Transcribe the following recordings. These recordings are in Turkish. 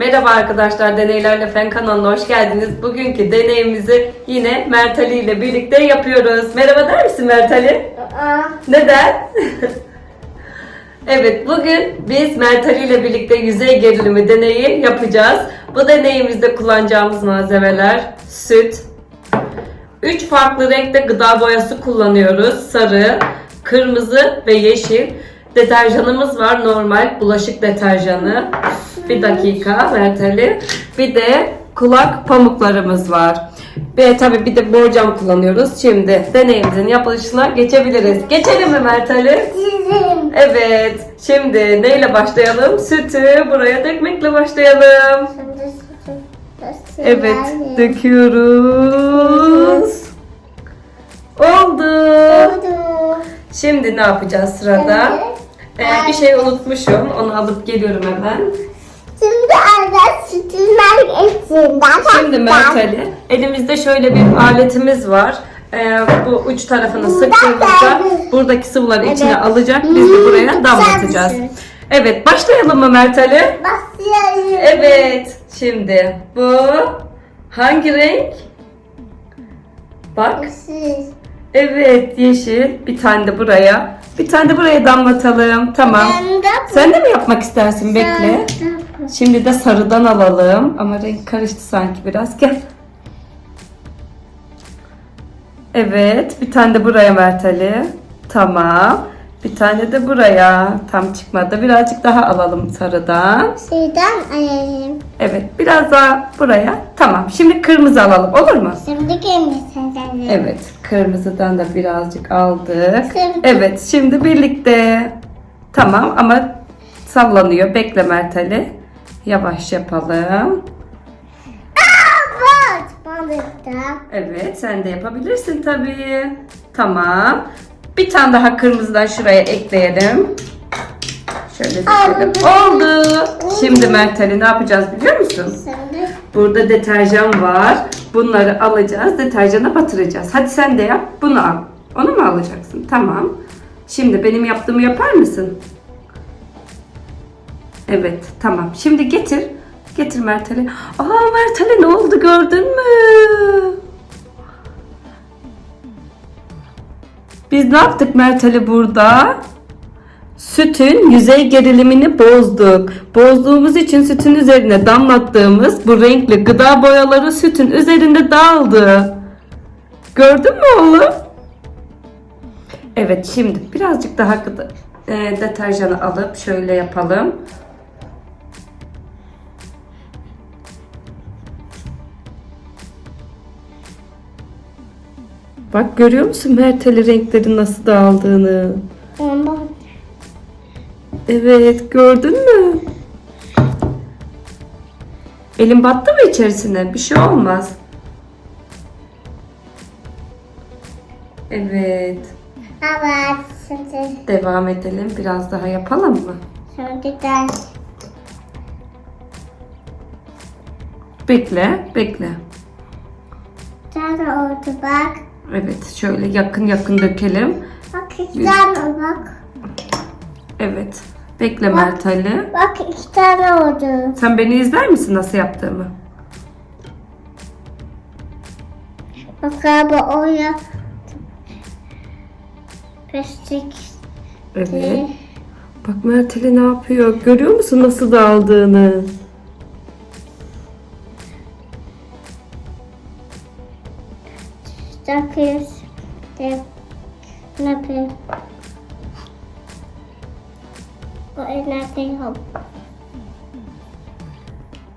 Merhaba arkadaşlar, Deneylerle Fen kanalına hoş geldiniz. Bugünkü deneyimizi yine Mert Ali ile birlikte yapıyoruz. Merhaba der misin Mert Ali? Aa, Neden? evet, bugün biz Mert Ali ile birlikte yüzey gerilimi deneyi yapacağız. Bu deneyimizde kullanacağımız malzemeler süt, 3 farklı renkte gıda boyası kullanıyoruz. Sarı, kırmızı ve yeşil. Deterjanımız var normal bulaşık deterjanı. Bir dakika Mert Ali. Bir de kulak pamuklarımız var. Ve tabii bir de borcam kullanıyoruz. Şimdi deneyimizin yapılışına geçebiliriz. Geçelim mi Mert Ali? Çizim. Evet. Şimdi neyle başlayalım? Sütü buraya dökmekle başlayalım. Evet, döküyoruz. Oldu. Oldu. Şimdi ne yapacağız sırada? Ee, bir şey unutmuşum. Onu alıp geliyorum hemen. Şimdi arada sütünler içinden. Şimdi Mert Ali, elimizde şöyle bir aletimiz var. Ee, bu uç tarafını sıktığımızda buradaki sıvıları içine alacak. Biz de buraya Hmm, damlatacağız. güzel bir Evet, başlayalım mı Mert Ali? Başlayalım. Evet. Şimdi bu hangi renk? Bak. Evet yeşil. Bir tane de buraya. Bir tane de buraya damlatalım. Tamam. Sen de mi yapmak istersin? Bekle. Şimdi de sarıdan alalım. Ama renk karıştı sanki biraz. Gel. Evet. Bir tane de buraya Mert Ali. Tamam. Bir tane de buraya. Tam çıkmadı. Birazcık daha alalım sarıdan. Şeyden alalım. Evet. Biraz daha buraya. Tamam. Şimdi kırmızı alalım. Olur mu? Şimdi gelmesin sen. Evet. Kırmızıdan da birazcık aldık. Şimdi- Evet. Şimdi birlikte. Tamam ama sallanıyor. Bekle Mert Ali. Yavaş yapalım. Balıkta. Evet. Sen de yapabilirsin tabii. Tamam. Bir tane daha kırmızıdan şuraya ekleyelim. Şöyle dökelim. Oldu. Şimdi Mert Ali ne yapacağız biliyor musun? Burada deterjan var. Bunları alacağız. Deterjana batıracağız. Hadi sen de yap. Bunu al. Onu mu alacaksın? Tamam. Şimdi benim yaptığımı yapar mısın? Evet. Tamam. Şimdi getir. Getir Mert Ali. Aa Mert Ali ne oldu gördün mü? Biz ne yaptık Mert Ali burada? Sütün yüzey gerilimini bozduk. Bozduğumuz için sütün üzerine damlattığımız bu renkli gıda boyaları sütün üzerinde dağıldı. Gördün mü oğlum? Evet şimdi birazcık daha gıda, e, deterjanı alıp şöyle yapalım. Bak görüyor musun Merteli renklerin nasıl dağıldığını? ondan Evet gördün mü? Elin battı mı içerisine? Bir şey olmaz. Evet. Evet. Şimdi Devam edelim. Biraz daha yapalım mı? şimdi de Bekle, bekle. Sen oldu bak. Evet, şöyle yakın yakın dökelim. Bak iki tane bak. Evet. Bekle Mert Ali. Bak iki tane oldu. Sen beni izler misin nasıl yaptığımı? Bak abi oraya plastik Evet. Bak Mert Ali ne yapıyor? Görüyor musun nasıl dağıldığını? Takıyoruz. De yapayım? O nerede?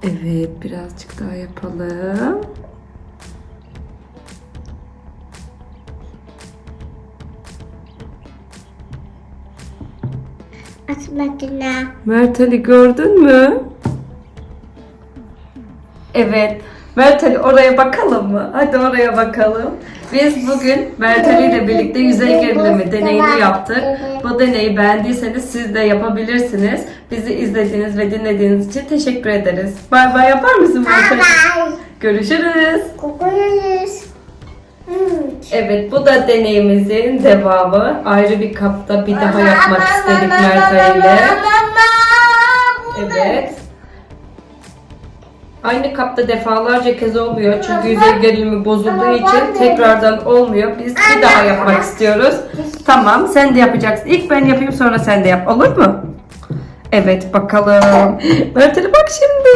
Evet, birazcık daha yapalım. Atmadına. Mert Ali gördün mü? Evet. Mert Ali oraya bakalım mı? Hadi oraya bakalım. Biz bugün Mert Ali ile birlikte yüzey gerilimi deneyini yaptık. Bu deneyi beğendiyseniz siz de yapabilirsiniz. Bizi izlediğiniz ve dinlediğiniz için teşekkür ederiz. Bay bay yapar mısın Mert Ali? Görüşürüz. Hmm. Evet bu da deneyimizin devamı. Ayrı bir kapta bir daha yapmak istedik Mert Ali ile. Evet. Aynı kapta defalarca kez olmuyor çünkü yüzey gerilimi bozulduğu için tekrardan olmuyor. Biz bir daha yapmak istiyoruz. Tamam sen de yapacaksın. İlk ben yapayım sonra sen de yap olur mu? Evet bakalım. Mert'e bak şimdi.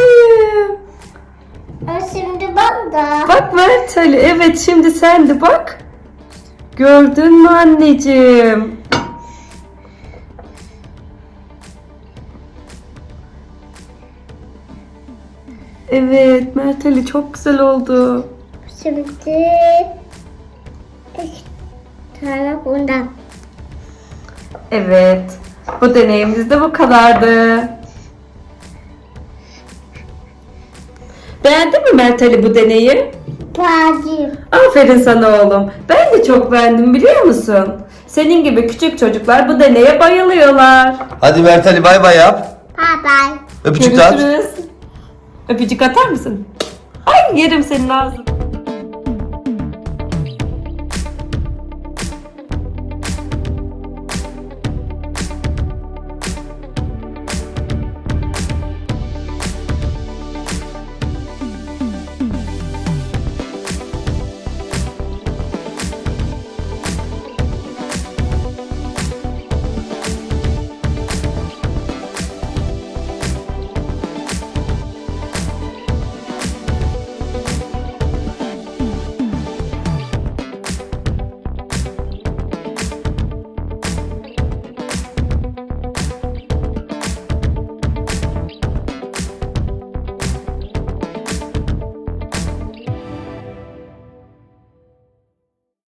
Şimdi ben de. Bak Mert Ali evet şimdi sen de bak. Gördün mü anneciğim? Evet Mert Ali çok güzel oldu. Şimdi iki tane bundan. Evet. Bu deneyimiz de bu kadardı. Beğendin mi Mert Ali bu deneyi? Pardon. Aferin sana oğlum. Ben de çok beğendim biliyor musun? Senin gibi küçük çocuklar bu deneye bayılıyorlar. Hadi Mert Ali bay bay yap. Bye bye. Öpücük de at. Görüşürüz. Öpücük atar mısın? Ay yerim senin ağzını.